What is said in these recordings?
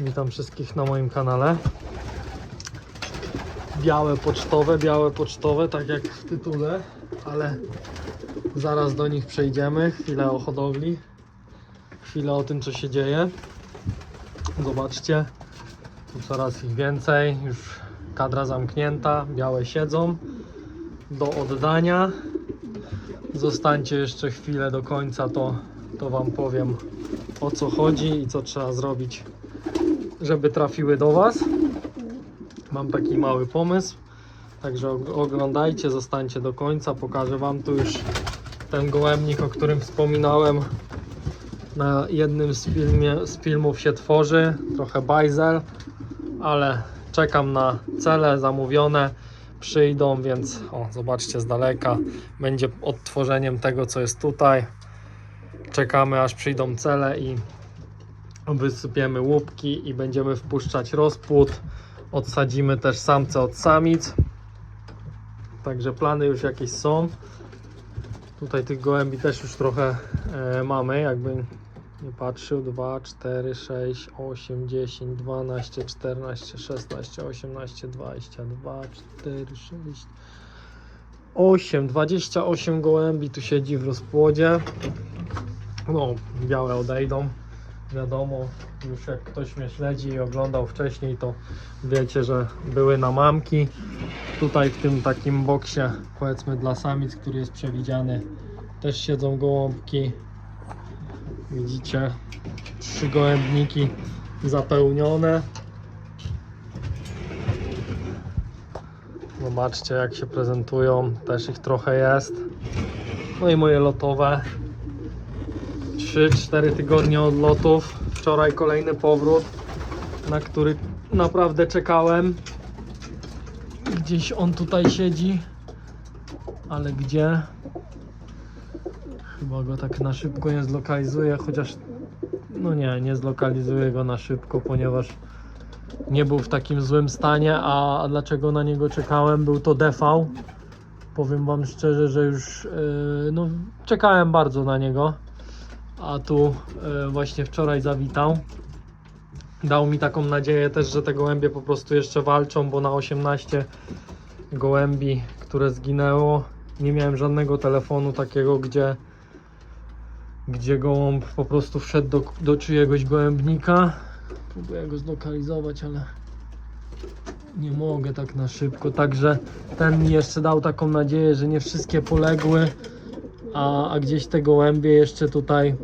Witam wszystkich na moim kanale. Białe pocztowe, białe pocztowe, tak jak w tytule, ale zaraz do nich przejdziemy. Chwilę o hodowli, chwilę o tym, co się dzieje. Zobaczcie, tu coraz ich więcej, już kadra zamknięta, białe siedzą do oddania. Zostańcie jeszcze chwilę do końca, to, to Wam powiem o co chodzi i co trzeba zrobić, żeby trafiły do Was. Mam taki mały pomysł, także og- oglądajcie, zostańcie do końca. Pokażę Wam tu już ten gołębnik, o którym wspominałem. Na jednym z, filmie, z filmów się tworzy, trochę bajzel, ale czekam na cele zamówione. Przyjdą, więc o, zobaczcie z daleka. Będzie odtworzeniem tego, co jest tutaj. Czekamy aż przyjdą cele i wysypiemy łupki i będziemy wpuszczać rozpłód. Odsadzimy też samce od samic. Także plany już jakieś są. Tutaj tych gołębi też już trochę e, mamy, jakby nie patrzył. 2, 4, 6, 8, 10, 12, 14, 16, 18, 22, 4, 6, 8, 28 gołębi tu siedzi w rozpłodzie. No, białe odejdą. Wiadomo, już jak ktoś mnie śledzi i oglądał wcześniej, to wiecie, że były na mamki. Tutaj w tym takim boksie, powiedzmy dla samic, który jest przewidziany, też siedzą gołąbki. Widzicie, trzy gołębniki zapełnione. Zobaczcie jak się prezentują, też ich trochę jest. No i moje lotowe. 3-4 tygodnie od lotów. Wczoraj kolejny powrót, na który naprawdę czekałem. Gdzieś on tutaj siedzi, ale gdzie? Chyba go tak na szybko nie zlokalizuję, chociaż no nie, nie zlokalizuję go na szybko, ponieważ nie był w takim złym stanie, a, a dlaczego na niego czekałem? Był to DV. Powiem Wam szczerze, że już yy, no, czekałem bardzo na niego, a tu yy, właśnie wczoraj zawitał. Dał mi taką nadzieję też, że te gołębie po prostu jeszcze walczą, bo na 18 gołębi, które zginęło, nie miałem żadnego telefonu takiego, gdzie gdzie gołąb po prostu wszedł do, do czyjegoś gołębnika. Próbuję go zlokalizować, ale nie mogę tak na szybko. Także ten mi jeszcze dał taką nadzieję, że nie wszystkie poległy, a, a gdzieś te gołębie jeszcze tutaj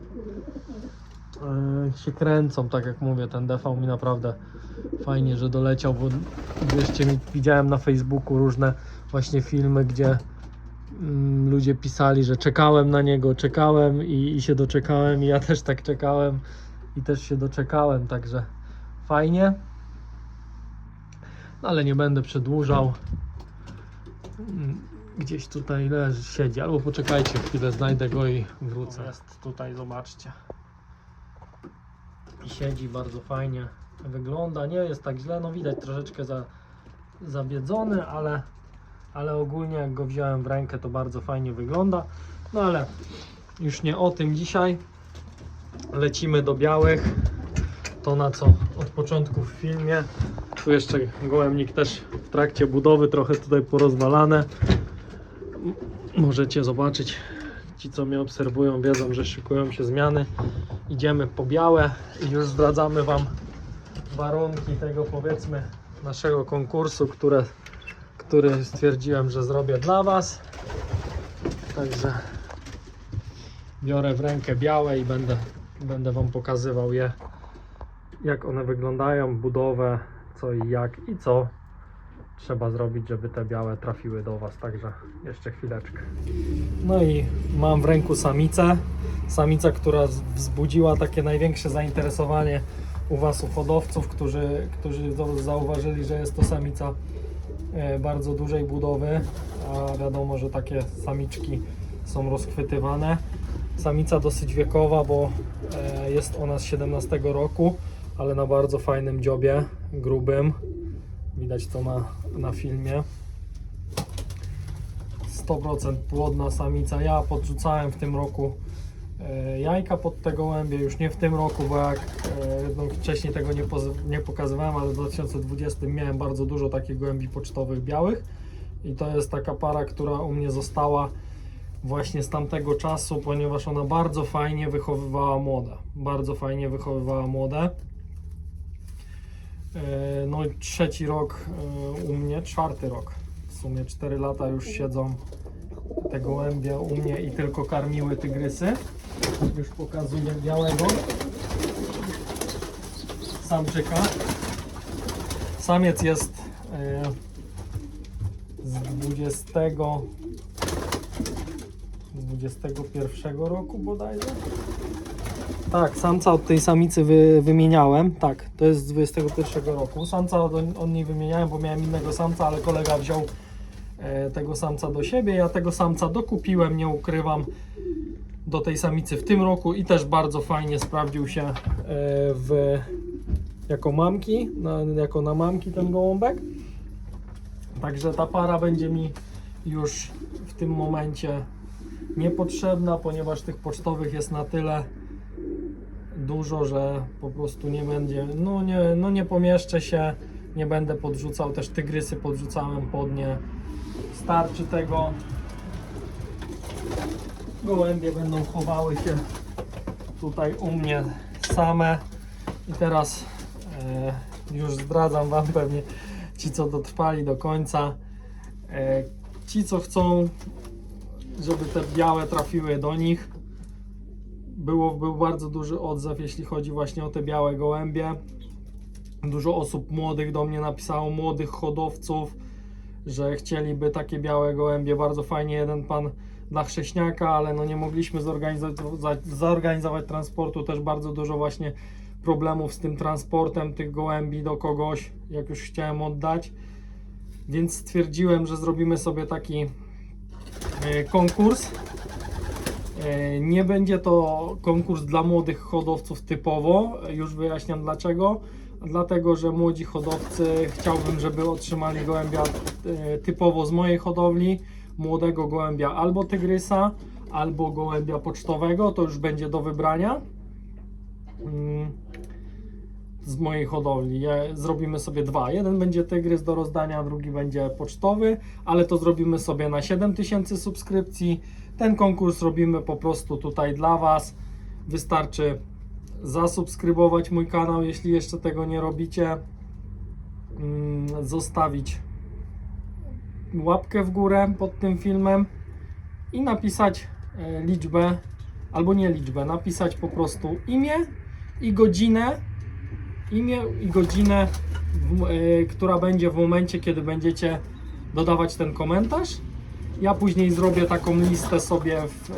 e, się kręcą. Tak jak mówię, ten DV mi naprawdę fajnie, że doleciał, bo mi, widziałem na Facebooku różne właśnie filmy, gdzie mm, ludzie pisali, że czekałem na niego, czekałem i, i się doczekałem i ja też tak czekałem i też się doczekałem, także fajnie. No, ale nie będę przedłużał. Gdzieś tutaj leży, siedzi, albo poczekajcie chwilę, znajdę go i wrócę. Jest tutaj, zobaczcie. I siedzi bardzo fajnie. Wygląda, nie jest tak źle, no widać troszeczkę za, zabiedzony, ale ale ogólnie jak go wziąłem w rękę to bardzo fajnie wygląda. No ale już nie o tym dzisiaj. Lecimy do białych. To na co od początku w filmie. Tu jeszcze gołębnik też w trakcie budowy, trochę tutaj porozwalane. Możecie zobaczyć. Ci co mnie obserwują wiedzą, że szykują się zmiany. Idziemy po białe i już zdradzamy Wam warunki tego powiedzmy naszego konkursu, które który stwierdziłem, że zrobię dla Was. Także biorę w rękę białe i będę, będę Wam pokazywał je, jak one wyglądają, budowę, co i jak i co trzeba zrobić, żeby te białe trafiły do Was. Także jeszcze chwileczkę. No i mam w ręku samicę. Samica, która wzbudziła takie największe zainteresowanie u Was, u hodowców, którzy, którzy zau- zauważyli, że jest to samica e, bardzo dużej budowy, a wiadomo, że takie samiczki są rozchwytywane. Samica dosyć wiekowa, bo e, jest ona z 17 roku, ale na bardzo fajnym dziobie, grubym. Widać to na, na filmie. 100% płodna samica. Ja podrzucałem w tym roku e, jajka pod te gołębie, już nie w tym roku, bo jak e, no, wcześniej tego nie, nie pokazywałem, ale w 2020 miałem bardzo dużo takich gołębi pocztowych białych i to jest taka para, która u mnie została właśnie z tamtego czasu, ponieważ ona bardzo fajnie wychowywała młode. Bardzo fajnie wychowywała młode. E, No i trzeci rok e, u mnie, czwarty rok. W sumie 4 lata już siedzą te gołębie u mnie i tylko karmiły tygrysy. Już pokazuję białego samczyka. Samiec jest e, z 20 21 roku bodajże. Tak, samca od tej samicy wy, wymieniałem. Tak, to jest z 21 roku. Samca od, od niej wymieniałem, bo miałem innego samca, ale kolega wziął e, tego samca do siebie. Ja tego samca dokupiłem, nie ukrywam, do tej samicy w tym roku i też bardzo fajnie sprawdził się e, w, jako mamki, na, jako na mamki ten gołąbek. Także ta para będzie mi już w tym momencie niepotrzebna, ponieważ tych pocztowych jest na tyle dużo, że po prostu nie będzie, no nie, no nie pomieszczę się, nie będę podrzucał, też tygrysy podrzucałem pod nie. Starczy tego. Gołębie będą chowały się tutaj u mnie same. I teraz e, już zdradzam Wam pewnie ci, co dotrwali do końca. E, ci, co chcą, żeby te białe trafiły do nich, było, był bardzo duży odzew, jeśli chodzi właśnie o te białe gołębie. Dużo osób młodych do mnie napisało, młodych hodowców, że chcieliby takie białe gołębie. Bardzo fajnie jeden pan dla chrześniaka, ale no nie mogliśmy zorganizować, zorganizować transportu. Też bardzo dużo właśnie problemów z tym transportem tych gołębi do kogoś, jak już chciałem oddać. Więc stwierdziłem, że zrobimy sobie taki e, konkurs. E, Nie będzie to konkurs dla młodych hodowców typowo, już wyjaśniam dlaczego. Dlatego, że młodzi hodowcy chciałbym, żeby otrzymali gołębia e, typowo z mojej hodowli, młodego gołębia albo tygrysa, albo gołębia pocztowego, to już będzie do wybrania. Z mojej hodowli. Zrobimy sobie dwa. Jeden będzie tygrys do rozdania, drugi będzie pocztowy, ale to zrobimy sobie na 7000 subskrypcji. Ten konkurs robimy po prostu tutaj dla Was. Wystarczy zasubskrybować mój kanał, jeśli jeszcze tego nie robicie. Mm, Zostawić łapkę w górę pod tym filmem i napisać e, liczbę, albo nie liczbę, napisać po prostu imię i godzinę, imię i godzinę, w, e, która będzie w momencie, kiedy będziecie dodawać ten komentarz. Ja później zrobię taką listę sobie, w, e,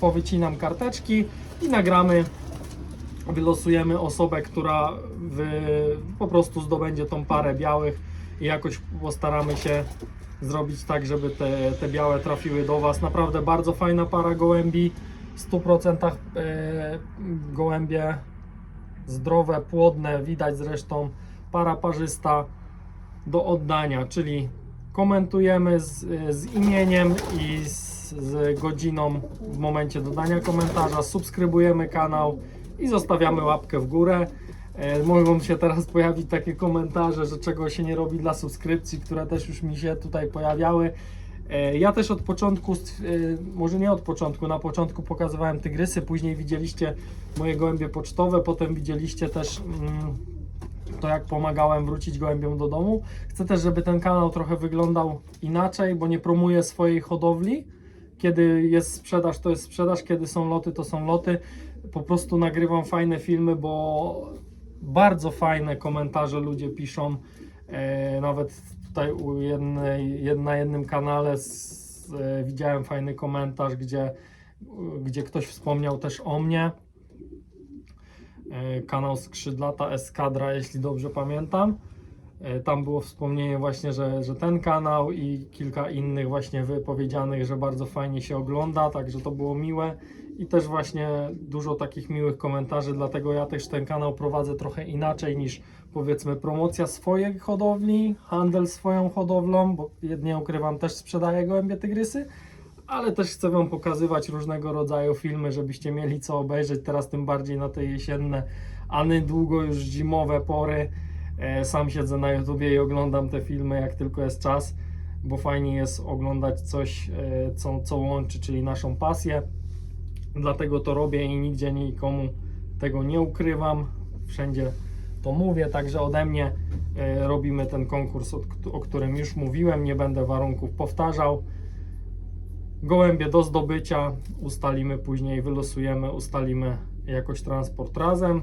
powycinam karteczki i nagramy, wylosujemy osobę, która wy, po prostu zdobędzie tą parę białych i jakoś postaramy się zrobić tak, żeby te, te białe trafiły do Was. Naprawdę bardzo fajna para gołębi, w 100% e, gołębie zdrowe, płodne, widać zresztą para parzysta do oddania, czyli komentujemy z, z imieniem i z, z godziną w momencie dodania komentarza, subskrybujemy kanał i zostawiamy łapkę w górę. E, mogą się teraz pojawić takie komentarze, że czego się nie robi dla subskrypcji, które też już mi się tutaj pojawiały. E, Ja też od początku, e, może nie od początku, na początku pokazywałem tygrysy, później widzieliście moje gołębie pocztowe, potem widzieliście też mm, to, jak pomagałem wrócić gołębiom do domu. Chcę też, żeby ten kanał trochę wyglądał inaczej, bo nie promuję swojej hodowli. Kiedy jest sprzedaż, to jest sprzedaż, kiedy są loty, to są loty. Po prostu nagrywam fajne filmy, bo bardzo fajne komentarze ludzie piszą. E, nawet tutaj u jednej, jed, na jednym kanale z, e, widziałem fajny komentarz, gdzie, gdzie ktoś wspomniał też o mnie. E, kanał Skrzydlata Eskadra, jeśli dobrze pamiętam. E, Tam było wspomnienie właśnie, że, że ten kanał i kilka innych właśnie wypowiedzianych, że bardzo fajnie się ogląda, także to było miłe i też właśnie dużo takich miłych komentarzy, dlatego ja też ten kanał prowadzę trochę inaczej niż powiedzmy promocja swojej hodowli, handel swoją hodowlą, bo nie ukrywam, też sprzedaję gołębie tygrysy, ale też chcę Wam pokazywać różnego rodzaju filmy, żebyście mieli co obejrzeć, teraz tym bardziej na te jesienne, a niedługo już zimowe pory. E, Sam siedzę na YouTubie i oglądam te filmy, jak tylko jest czas, bo fajnie jest oglądać coś, e, co, co łączy, czyli naszą pasję. Dlatego to robię i nigdzie nikomu tego nie ukrywam. Wszędzie to mówię, także ode mnie e, robimy ten konkurs, o, którym już mówiłem. Nie będę warunków powtarzał. Gołębie do zdobycia ustalimy później, wylosujemy, ustalimy jakoś transport razem.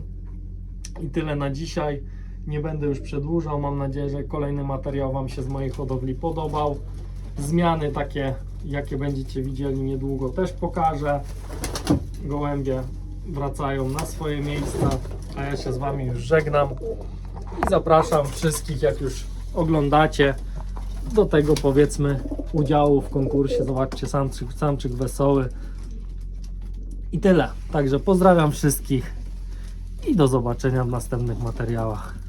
I tyle na dzisiaj. Nie będę już przedłużał. Mam nadzieję, że kolejny materiał Wam się z mojej hodowli podobał. Zmiany takie, jakie będziecie widzieli niedługo, też pokażę. Gołębie wracają na swoje miejsca, a ja się z Wami już żegnam i zapraszam wszystkich, jak już oglądacie, do tego powiedzmy udziału w konkursie. Zobaczcie, samczyk, samczyk wesoły. I tyle. Także pozdrawiam wszystkich i do zobaczenia w następnych materiałach.